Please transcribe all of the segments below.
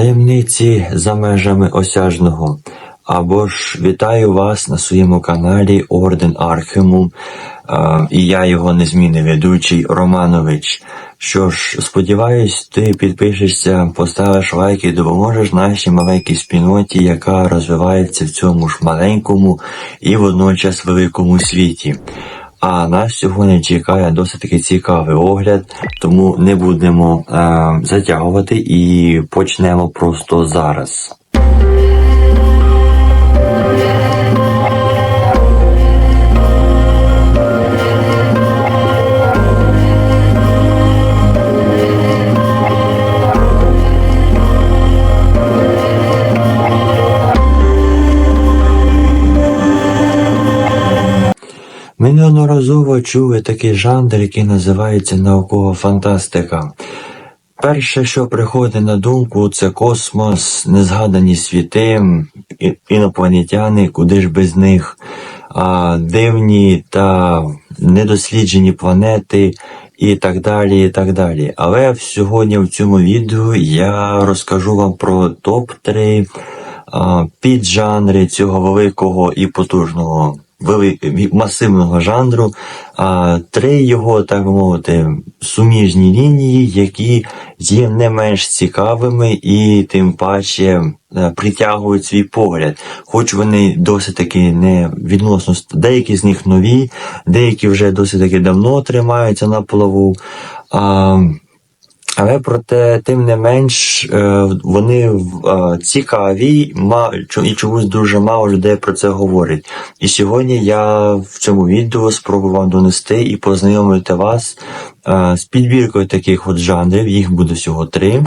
Таємниці за межами осяжного. Або ж вітаю вас на своєму каналі Орден Архему. І я його незмінний ведучий Романович. Що ж, сподіваюсь, ти підпишешся, поставиш лайк і допоможеш нашій маленькій спільноті, яка розвивається в цьому ж маленькому і водночас великому світі. А нас сьогодні чекає досить таки цікавий огляд, тому не будемо е, затягувати і почнемо просто зараз. Ми неодноразово чули такий жанр, який називається наукова фантастика. Перше, що приходить на думку, це космос, незгадані світи, інопланетяни, куди ж без них, а, дивні та недосліджені планети і так далі. і так далі. Але сьогодні в цьому відео я розкажу вам про топ-3 а, піджанри цього великого і потужного масивного жанру, а три його, так би мовити, суміжні лінії, які є не менш цікавими і тим паче е, притягують свій погляд. Хоч вони досить таки не відносно деякі з них нові, деякі вже досить таки давно тримаються на плаву. А, але проте, тим не менш, е, вони е, цікаві і чомусь дуже мало людей про це говорить. І сьогодні я в цьому відео спробую вам донести і познайомити вас е, з підбіркою таких от жанрів, їх буде всього три,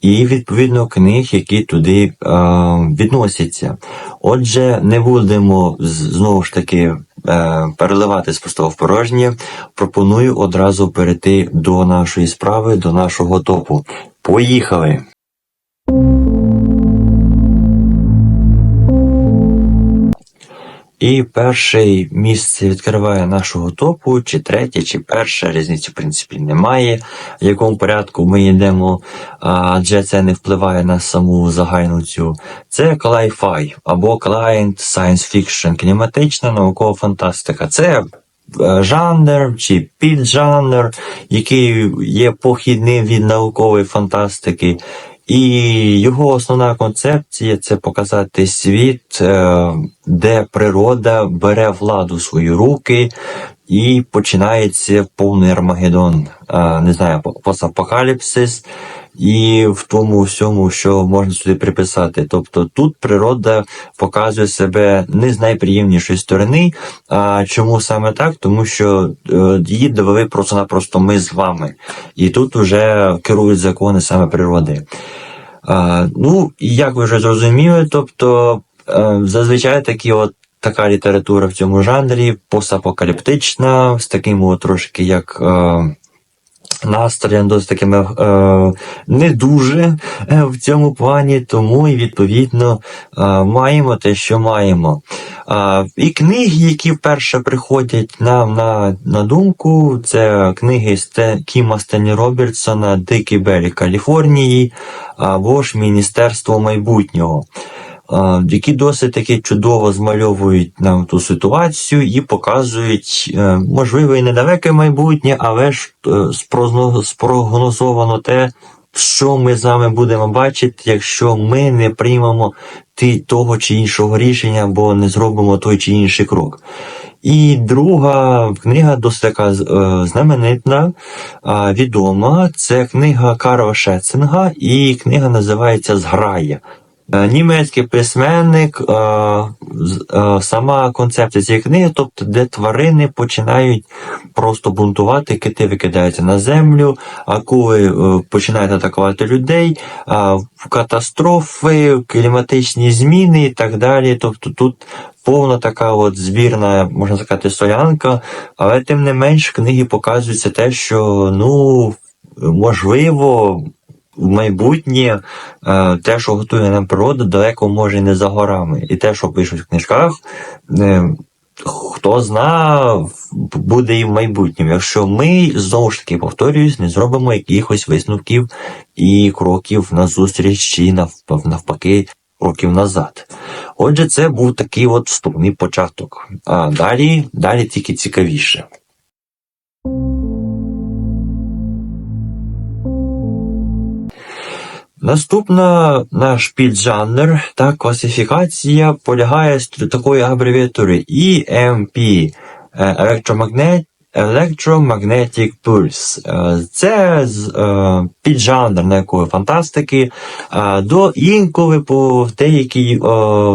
і відповідно книг, які туди відносяться. Отже, не будемо знову ж таки переливати з пустого в порожнє. Пропоную одразу перейти до нашої справи, до нашого топу. Поїхали! І перше місце відкриває нашого топу, чи третє, чи перше, різниці в принципі немає. В якому порядку ми йдемо, адже це не впливає на саму загальну цю. Це Cli-Fi або Client Science Fiction, кліматична наукова фантастика. Це е, жанр чи піджанр, який є похідним від наукової фантастики. І його основна концепція це показати світ, е, де природа бере владу в свої руки і починається повний Армагеддон, е, не знаю, по- постапокаліпсис, і в тому всьому, що можна сюди приписати. Тобто тут природа показує себе не з найприємнішої сторони. А чому саме так? Тому що е, її довели просто-напросто ми з вами. І тут вже керують закони саме природи. А, ну, як ви вже зрозуміли, тобто е, зазвичай такі от. Така література в цьому жанрі постапокаліптична, з таким трошки як е, настроєм, досить такими е, не дуже е, в цьому плані, тому і відповідно е, маємо те, що маємо. А, і книги, які вперше приходять нам на, на думку, це книги Кіма Стені Робертсона Дикий берег Каліфорнії або ж Міністерство майбутнього. Які досить таки чудово змальовують нам ту ситуацію і показують, е, можливо, і недалеке майбутнє, але ж е, спрогнозовано те, що ми з вами будемо бачити, якщо ми не приймемо того чи іншого рішення, або не зробимо той чи інший крок. І друга книга досить така е, знаменитна, відома. Це книга Карла Шецинга, і книга називається Зграя. Е, Німецький письменник, е, е, сама концепція цієї книги, тобто, де тварини починають просто бунтувати, кити викидаються на землю, акули починають атакувати людей, катастрофи, кліматичні зміни і так далі. Тобто тут повна така от збірна, можна сказати, солянка, але тим не менш в книгі показується те, що ну можливо. Майбутнє е, те, що готує нам природа, далеко може не за горами. І те, що пишуть в книжках, е, хто зна, буде і в майбутньому, якщо ми знову ж таки повторююсь, не зробимо якихось висновків і кроків назустріч чи навпаки кроків назад. Отже, це був такий от вступний початок. А далі, далі тільки цікавіше. Наступна наш піджанр та класифікація полягає з такої абревіатури EMP е, Electromagnet Electromagnetic Pulse. Е, Це е, піджанр некої фантастики. Е, До інколи по деякі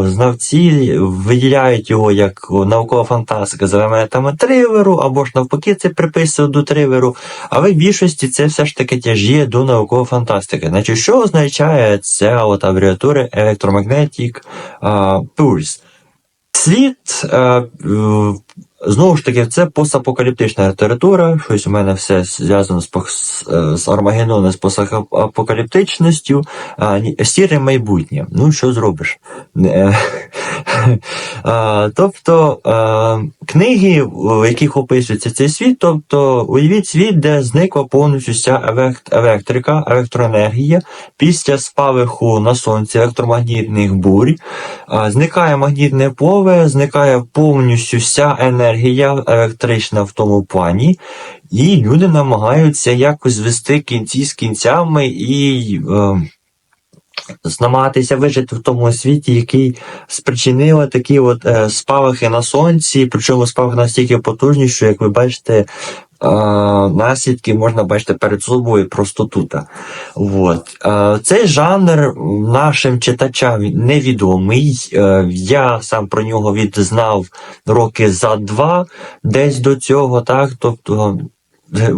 знавці виділяють його як наукова фантастика з елементами триверу, або ж навпаки, це приписують до триверу. Але в більшості це все ж таки теж є до наукової фантастики. Значить, що означає ця от абревіатура Electromagnetic Pulse? Е, знову ж таки, це постапокаліптична література. Щось у мене все зв'язано з, з, е, з постапокаліптичністю, сіре майбутнє. Ну, що зробиш? Е, а, Тобто е, книги, в яких описується цей світ, тобто уявіть світ, де зникла повністю вся елект- електрика, електроенергія після спалаху на сонці електромагнітних бурь. Зникає магнітне поле, зникає повністю вся енергія електрична в тому плані, і люди намагаються якось звести кінці з кінцями і е, намагатися вижити в тому світі, який спричинили такі от е, спалахи на сонці, причому спалахи настільки потужні, що, як ви бачите, наслідки можна бачити перед собою просто тут. От. Е, Цей жанр нашим читачам невідомий. Е, Я сам про нього відзнав роки за два десь до цього, так. Тобто е,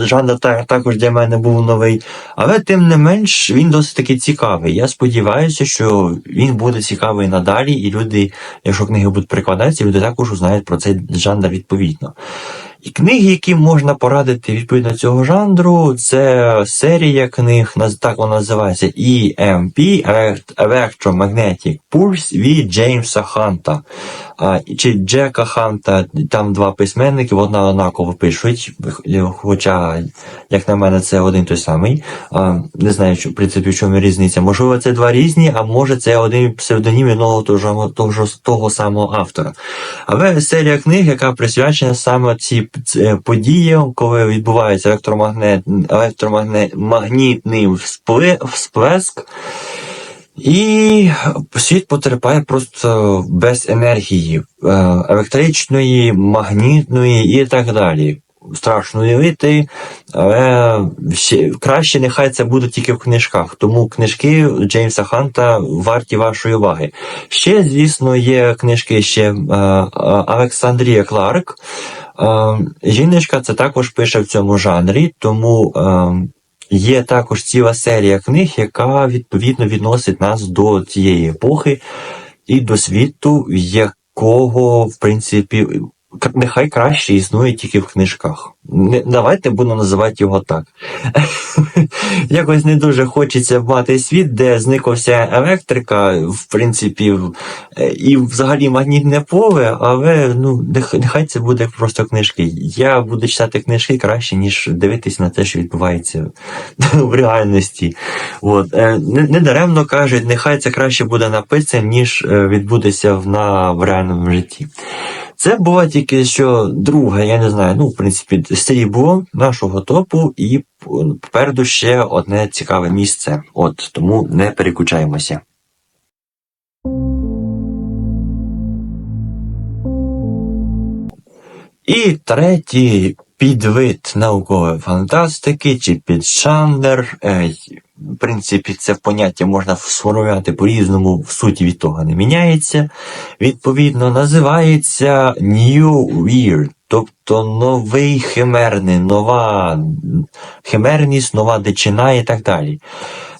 жанр також для мене був новий. Але тим не менш він досить таки цікавий. Я сподіваюся, що він буде цікавий надалі, і люди, якщо книги будуть перекладатися, люди також узнають про цей жанр відповідно. І книги, які можна порадити відповідно цього жанру, це серія книг, так вона називається EMP Elect- Electromagnetic Pulse від Джеймса Ханта. Чи Джека Ханта, там два письменники, одна однаково пишуть, хоча, як на мене, це один той самий. Не знаю, в принципі, в чому різниця. Можливо, це два різні, а може це один псевдонім одного того, того, того самого автора. Але серія книг, яка присвячена саме цій ц- подіям, коли відбувається електромагнет, електромагнітний всплеск, і світ потерпає просто без енергії е, електричної, магнітної і так далі. Страшно уявити, але ще краще нехай це буде тільки в книжках. Тому книжки Джеймса Ханта варті вашої уваги. Ще, звісно, є книжки ще е, е, Олександрія Кларк. Е, жіночка це також пише в цьому жанрі, тому е, є також ціла серія книг, яка відповідно відносить нас до цієї епохи і до світу, якого, в принципі, нехай краще існує тільки в книжках. Не, давайте будемо називати його так. Якось не дуже хочеться мати світ, де зникла вся електрика, в принципі, е, і взагалі магнітне поле, але ну, нехай це буде просто книжки. Я буду читати книжки краще, ніж дивитись на те, що відбувається в реальності. От. Е, Не, не даремно кажуть, нехай це краще буде написано, ніж е, відбудеться в, на, в реальному житті. Це була тільки що друга, я не знаю, ну, в принципі, срібло нашого топу, і попереду ще одне цікаве місце. От тому не переключаємося. І третій підвид наукової фантастики чи піджанр. е, В принципі, це поняття можна сформувати по-різному, в суті від того не міняється. Відповідно, називається New Weird, тобто новий химерний, нова химерність, нова дичина і так далі.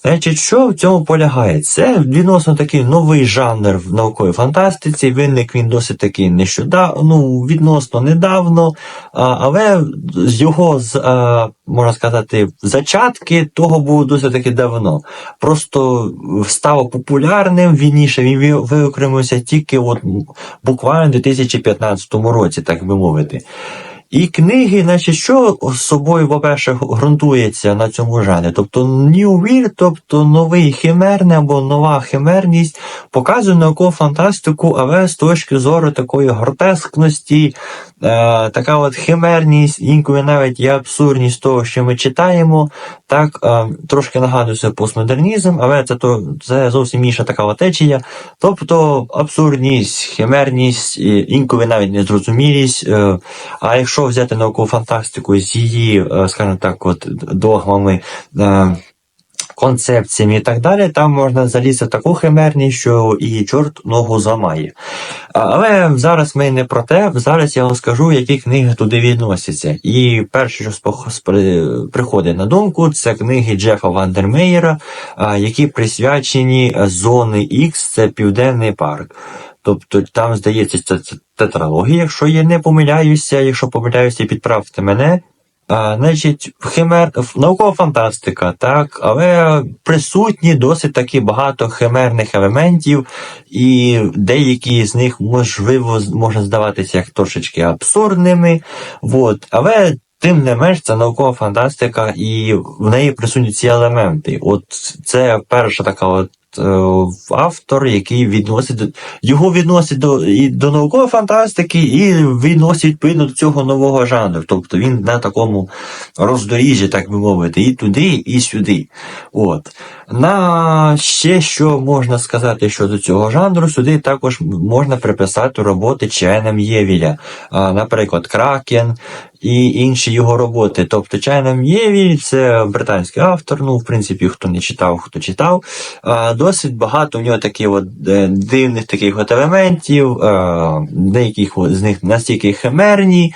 Значить, що в цьому полягає? Це відносно такий новий жанр в науковій фантастиці. Виник він досить таки нещодавно, ну, відносно недавно, але з його з, можна сказати, зачатки того було досить таки давно. Просто став популярним вільніше, він виокремився тільки от буквально в 2015 році, так би мовити. І книги, значить, що з собою, по-перше, ґрунтується на цьому жанрі? Тобто New Weird, тобто новий химерний або нова химерність, показує наукову фантастику, але з точки зору такої гротескності, така от химерність, інколи навіть і абсурдність того, що ми читаємо. Так, е, трошки нагадує це постмодернізм, але це, то, це зовсім інша така течія. Тобто абсурдність, химерність, інколи навіть незрозумілість. Е, а якщо взяти наукову фантастику з її, е, скажімо так, от догмами, е, концепціями і так далі, там можна залізти таку химерність, що і чорт ногу зламає. Але зараз ми не про те, зараз я вам скажу, які книги туди відносяться. І перше, що приходить на думку, це книги Джефа Вандермеєра, які присвячені зони Х, це Південний парк. Тобто там, здається, це тетралогія, якщо я не помиляюся, якщо помиляюся, підправте мене. А, значить, химер, наукова фантастика, так, але присутні досить таки багато химерних елементів, і деякі з них можливо можна здаватися як трошечки абсурдними. От, але тим не менш, це наукова фантастика, і в неї присутні ці елементи. От це перша така от. Е, Автор, який відносить його відносить до і до наукової фантастики, і відносить відповідно до цього нового жанру. Тобто він на такому роздоріжжі, так би мовити, і туди, і сюди. От. На ще що можна сказати щодо цього жанру, сюди також можна приписати роботи Чайна Євіля, наприклад, Кракен і інші його роботи. Тобто Чайна Євіль це британський автор, ну, в принципі, хто не читав, хто читав. Досить багато в нього таких от е, дивних таких от елементів, деяких з них настільки химерні,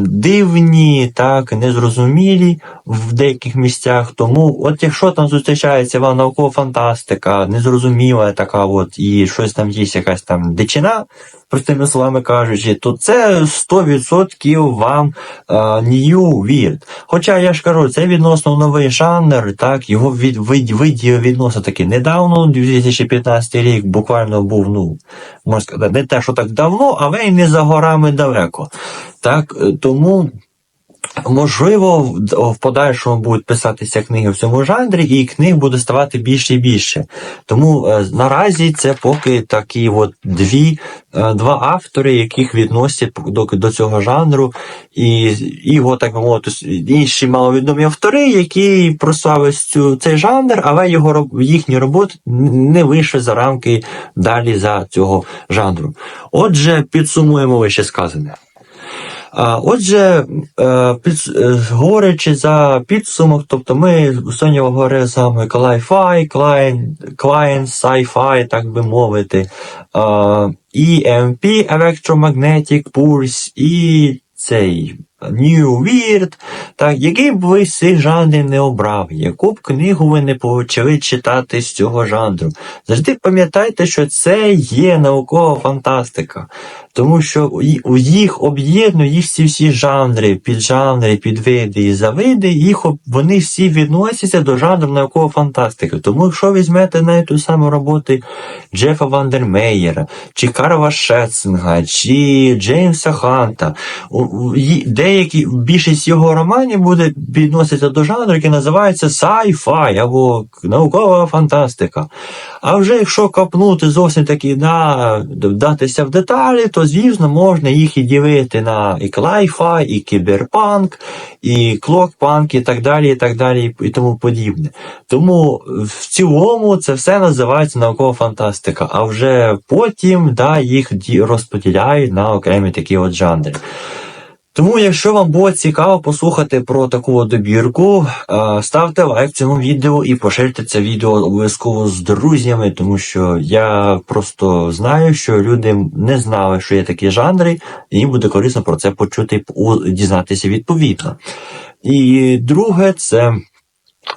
дивні, так, незрозумілі в деяких місцях. Тому, от якщо там зустрічається вам наукова фантастика, незрозуміла така, от, і щось там є, якась там дичина, простими словами кажучи, то це 100% вам е, New Weird. Хоча я ж кажу, це відносно новий жанр, так, його від, від, від, відносно таки недавно, 2015 рік буквально був, ну, можна сказати, не те, що так давно, але й не за горами далеко. Так, е, тому. Можливо, в- подальшому будуть писатися книги в цьому жанрі, і книг буде ставати більше і більше. Тому е, наразі це поки такі от дві, е, два автори, яких відносять до, до цього жанру, і, його, так би мовити, інші маловідомі автори, які прославили цей жанр, але його їхні роботи не вийшли за рамки далі за цього жанру. Отже, підсумуємо вище сказане. Отже, е, під, е, говорячи за підсумок, тобто ми говорили з вами Cli-Fi, Client, Sci-Fi, так би мовити, EMP, Electromagnetic Pulse і цей New Weird, так, який б ви з цих не обрав, яку б книгу ви не почали читати з цього жанру. Завжди пам'ятайте, що це є наукова фантастика. Тому що у їх об'єднує їх всі всі жанри, піджанри, підвиди і завиди, їх вони всі відносяться до жанру наукової фантастики. Тому якщо візьмете навіть ту саму роботи Джефа Вандермеєра, чи Карла Шетцинга, чи Джеймса Ханта, деякі більшість його романів буде відноситися до жанру, який називається sci-fi або наукова фантастика. А вже якщо копнути зовсім таки на вдатися в деталі, то звісно можна їх і ділити на і клайфа, і кіберпанк, і клокпанк, і так далі, і так далі, і тому подібне. Тому в цілому це все називається наукова фантастика, а вже потім да, їх розподіляють на окремі такі от жанри. Тому, якщо вам було цікаво послухати про таку добірку, е, ставте лайк цьому відео і поширте це відео обов'язково з друзями, тому що я просто знаю, що люди не знали, що є такі жанри, і їм буде корисно про це почути і дізнатися відповідно. І друге, це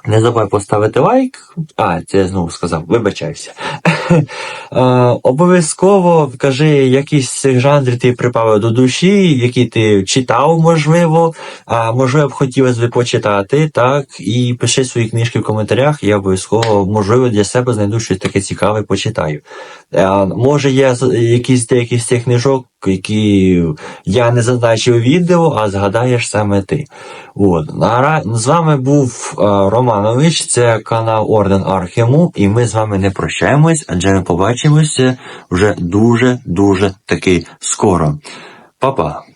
Не забувай поставити лайк. А, це я знову сказав, вибачайся. Е, Обов'язково вкажи, якісь жанрів ти припав до душі, які ти читав, можливо, а можливо б хотілося б почитати, так, і пиши свої книжки в коментарях, я обов'язково, можливо, для себе знайду щось таке цікаве, почитаю. Е, Може, з- якісь деякі з цих книжок, які я не зазначив відео, а згадаєш саме ти. От. З вами був е, Романович, це канал Орден Архему, і ми з вами не прощаємось, адже ми побачимося вже дуже-дуже таки скоро. Па-па!